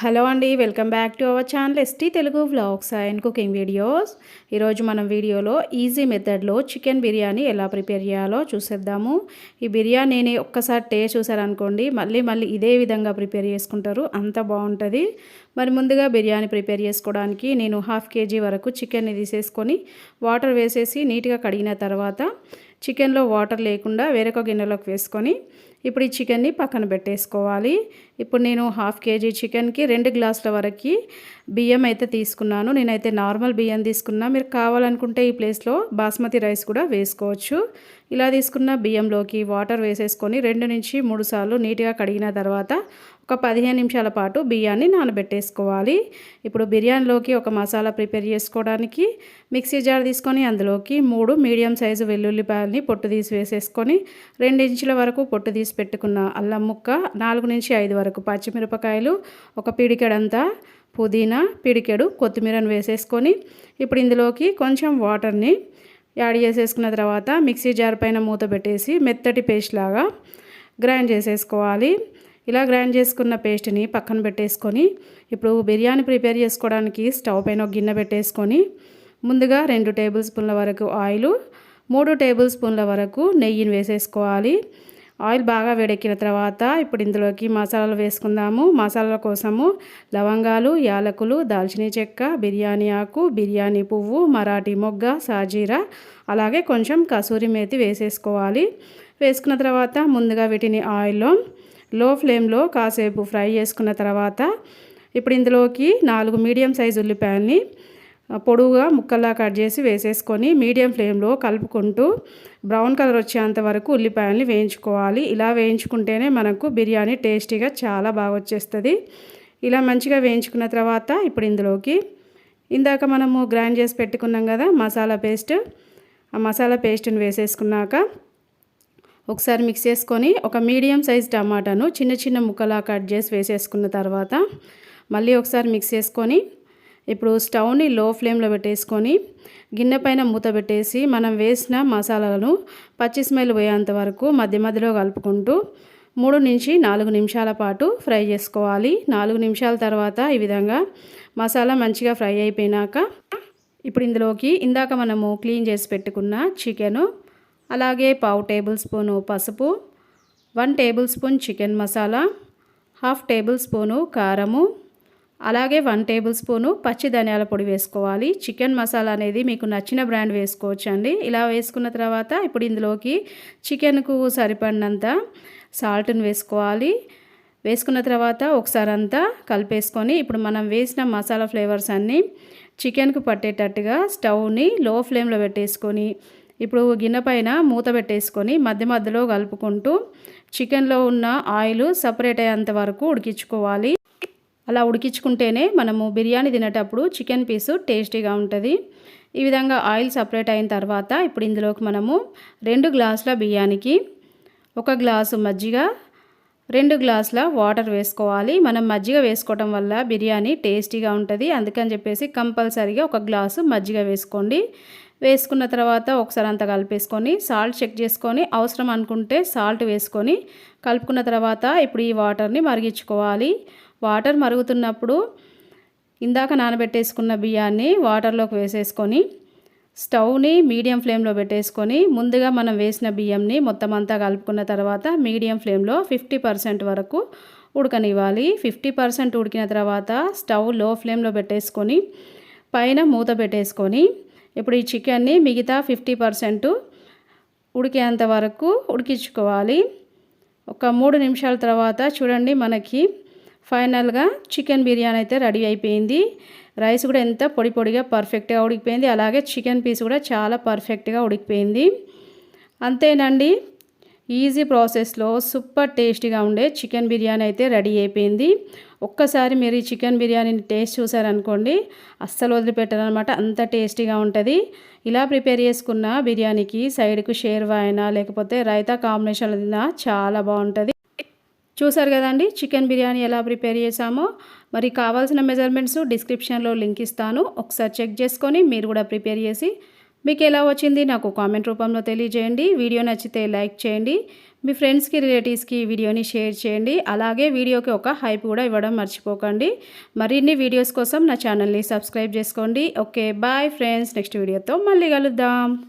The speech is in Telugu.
హలో అండి welcome back to our channel ST Telugu vlogs and cooking videos. ఈరోజు మనం వీడియోలో ఈజీ మెథడ్లో చికెన్ బిర్యానీ ఎలా ప్రిపేర్ చేయాలో చూసేద్దాము. ఈ బిర్యానీని ఒక్కసారి టేస్ట్ చూసారనుకోండి మళ్ళీ మళ్ళీ ఇదే విధంగా ప్రిపేర్ చేసుకుంటారు అంత బాగుంటుంది. మరి ముందుగా బిర్యానీ ప్రిపేర్ చేసుకోవడానికి నేను హాఫ్ కేజీ వరకు చికెన్ని తీసేసుకొని వాటర్ వేసేసి నీట్గా కడిగిన తర్వాత చికెన్లో వాటర్ లేకుండా వేరొక గిన్నెలోకి వేసుకొని ఇప్పుడు ఈ చికెన్ని పక్కన పెట్టేసుకోవాలి. ఇప్పుడు నేను హాఫ్ కేజీ చికెన్కి రెండు గ్లాసుల వరకు బియ్యం అయితే తీసుకున్నాను. నేనైతే నార్మల్ బియ్యం తీసుకున్నా. మీరు కావాలనుకుంటే ఈ ప్లేస్లో బాస్మతి రైస్ కూడా వేసుకోవచ్చు. ఇలా తీసుకున్న బియ్యంలోకి వాటర్ వేసేసుకొని రెండు నుంచి మూడు సార్లు నీట్గా కడిగిన తర్వాత ఒక పదిహేను నిమిషాల పాటు బియ్యాన్ని నానబెట్టేసుకోవాలి. ఇప్పుడు బిర్యానీలోకి ఒక మసాలా ప్రిపేర్ చేసుకోవడానికి మిక్సీ జార్ తీసుకొని అందులోకి మూడు మీడియం సైజు వెల్లుల్లిపాయలని పొట్టు తీసి వేసేసుకొని రెండు ఇంచుల వరకు పొట్టు తీసి పెట్టుకున్న అల్లం ముక్క నాలుగు నుంచి ఐదు వరకు పచ్చిమిరపకాయలు ఒక పిడికెడంతా పుదీనా పిడికెడు కొత్తిమీరను వేసేసుకొని ఇప్పుడు ఇందులోకి కొంచెం వాటర్ని యాడ్ చేసేసుకున్న తర్వాత మిక్సీ జార్ పైన మూత పెట్టేసి మెత్తటి పేస్ట్ లాగా గ్రైండ్ చేసేసుకోవాలి. ఇలా గ్రైండ్ చేసుకున్న పేస్ట్ని పక్కన పెట్టేసుకొని ఇప్పుడు బిర్యానీ ప్రిపేర్ చేసుకోవడానికి స్టవ్ పైన ఒక గిన్నె పెట్టేసుకొని ముందుగా రెండు టేబుల్ స్పూన్ల వరకు ఆయిల్ మూడు టేబుల్ స్పూన్ల వరకు నెయ్యిని వేసేసుకోవాలి. ఆయిల్ బాగా వేడెక్కిన తర్వాత ఇప్పుడు ఇందులోకి మసాలాలు వేసుకుందాము. మసాలాల కోసము లవంగాలు యాలకులు దాల్చిన చెక్క బిర్యానీ ఆకు బిర్యానీ పువ్వు మరాఠీ మొగ్గ సాజీరా అలాగే కొంచెం కసూరి మేతి వేసేసుకోవాలి. వేసుకున్న తర్వాత ముందుగా వీటిని ఆయిల్లో లో ఫ్లేమ్లో కాసేపు ఫ్రై చేసుకున్న తర్వాత ఇప్పుడు ఇందులోకి నాలుగు మీడియం సైజు ఉల్లిపాయల్ని పొడువుగా ముక్కల్లా కట్ చేసి వేసేసుకొని మీడియం ఫ్లేమ్లో కలుపుకుంటూ బ్రౌన్ కలర్ వచ్చేంత వరకు ఉల్లిపాయల్ని వేయించుకోవాలి. ఇలా వేయించుకుంటేనే మనకు బిర్యానీ టేస్టీగా చాలా బాగా వచ్చేస్తుంది. ఇలా మంచిగా వేయించుకున్న తర్వాత ఇప్పుడు ఇందులోకి ఇందాక మనము గ్రైండ్ చేసి పెట్టుకున్నాం కదా మసాలా పేస్ట్. ఆ మసాలా పేస్ట్ని వేసేసుకున్నాక ఒకసారి మిక్స్ చేసుకొని ఒక మీడియం సైజ్ టమాటాను చిన్న చిన్న ముక్కలా కట్ చేసి వేసేసుకున్న తర్వాత మళ్ళీ ఒకసారి మిక్స్ చేసుకొని ఇప్పుడు స్టవ్ని లో ఫ్లేమ్లో పెట్టేసుకొని గిన్నె పైన మూత పెట్టేసి మనం వేసిన మసాలాలను పచ్చి స్మెల్ పోయేంత వరకు మధ్య మధ్యలో కలుపుకుంటూ మూడు నుంచి నాలుగు నిమిషాల పాటు ఫ్రై చేసుకోవాలి. నాలుగు నిమిషాల తర్వాత ఈ విధంగా మసాలా మంచిగా ఫ్రై అయిపోయినాక ఇప్పుడు ఇందులోకి ఇందాక మనము క్లీన్ చేసి పెట్టుకున్న చికెను అలాగే పావు టేబుల్ స్పూను పసుపు one tablespoon chicken masala half tablespoon కారము అలాగే వన్ టేబుల్ స్పూను పచ్చి ధనియాల పొడి వేసుకోవాలి. చికెన్ మసాలా అనేది మీకు నచ్చిన బ్రాండ్ వేసుకోవచ్చు అండి ఇలా వేసుకున్న తర్వాత ఇప్పుడు ఇందులోకి చికెన్కు సరిపడినంత సాల్ట్ని వేసుకోవాలి. వేసుకున్న తర్వాత ఒకసారి అంతా కలిపేసుకొని ఇప్పుడు మనం వేసిన మసాలా ఫ్లేవర్స్ అన్నీ చికెన్కు పట్టేటట్టుగా స్టవ్ని లో ఫ్లేమ్లో పెట్టేసుకొని ఇప్పుడు గిన్నె పైన మూత పెట్టేసుకొని మధ్య మధ్యలో కలుపుకుంటూ చికెన్లో ఉన్న ఆయిల్ సపరేట్ అయ్యేంత వరకు ఉడికించుకోవాలి. అలా ఉడికించుకుంటేనే మనము బిర్యానీ తినేటప్పుడు చికెన్ పీసు టేస్టీగా ఉంటుంది. ఈ విధంగా ఆయిల్ సపరేట్ అయిన తర్వాత ఇప్పుడు ఇందులోకి మనము రెండు గ్లాసుల బియ్యానికి ఒక గ్లాసు మజ్జిగ రెండు గ్లాసుల వాటర్ వేసుకోవాలి. మనం మజ్జిగ వేసుకోవటం వల్ల బిర్యానీ టేస్టీగా ఉంటుంది. అందుకని చెప్పేసి కంపల్సరీగా ఒక గ్లాసు మజ్జిగ వేసుకోండి. వేసుకున్న తర్వాత ఒకసారి అంతా కలిపేసుకొని సాల్ట్ చెక్ చేసుకొని అవసరం అనుకుంటే సాల్ట్ వేసుకొని కలుపుకున్న తర్వాత ఇప్పుడు ఈ వాటర్ని మరిగించుకోవాలి. వాటర్ మరుగుతున్నప్పుడు ఇందాక నానబెట్టేసుకున్న బియ్యాన్ని వాటర్లోకి వేసేసుకొని స్టవ్ని మీడియం ఫ్లేమ్లో పెట్టేసుకొని ముందుగా మనం వేసిన బియ్యంని మొత్తం అంతా కలుపుకున్న తర్వాత మీడియం ఫ్లేమ్లో ఫిఫ్టీ పర్సెంట్ వరకు ఉడకనివ్వాలి. ఫిఫ్టీ పర్సెంట్ ఉడికిన తర్వాత స్టవ్లో ఫ్లేమ్లో పెట్టేసుకొని పైన మూత పెట్టేసుకొని ఇప్పుడు ఈ చికెన్ని మిగతా ఫిఫ్టీ పర్సెంట్ ఉడికేంత వరకు ఉడికించుకోవాలి. ఒక మూడు నిమిషాల తర్వాత చూడండి మనకి ఫైనల్గా చికెన్ బిర్యానీ అయితే రెడీ అయిపోయింది. రైస్ కూడా ఎంత పొడి పొడిగా పర్ఫెక్ట్గా ఉడికిపోయింది. అలాగే చికెన్ పీస్ కూడా చాలా పర్ఫెక్ట్గా ఉడికిపోయింది. అంతేనండి ఈజీ ప్రాసెస్లో సూపర్ టేస్టీగా ఉండే చికెన్ బిర్యానీ అయితే రెడీ అయిపోయింది. ఒక్కసారి మీరు ఈ చికెన్ బిర్యానీని టేస్ట్ చూసారనుకోండి అస్సలు వదిలిపెట్టారనమాట. అంత టేస్టీగా ఉంటుంది. ఇలా ప్రిపేర్ చేసుకున్న బిర్యానీకి సైడ్కు షేర్వా అయినా లేకపోతే రైతా కాంబినేషన్లో తిన్నా చాలా బాగుంటుంది. చూసారు కదండి చికెన్ బిర్యానీ ఎలా ప్రిపేర్ చేసామో. మరి కావాల్సిన మెజర్మెంట్స్ డిస్క్రిప్షన్లో లింక్ ఇస్తాను. ఒకసారి చెక్ చేసుకొని మీరు కూడా ప్రిపేర్ చేసి మీకు ఎలా వచ్చింది నాకు కామెంట్ రూపంలో తెలియజేయండి. వీడియో నచ్చితే లైక్ చేయండి. మీ ఫ్రెండ్స్కి రిలేటివ్స్కి వీడియోని షేర్ చేయండి. అలాగే వీడియోకి ఒక హైప్ కూడా ఇవ్వడం మర్చిపోకండి. మరిన్ని వీడియోస్ కోసం నా ఛానల్ని సబ్స్క్రైబ్ చేసుకోండి. ఓకే బాయ్ ఫ్రెండ్స్ నెక్స్ట్ వీడియోతో మళ్ళీ కలుద్దాం.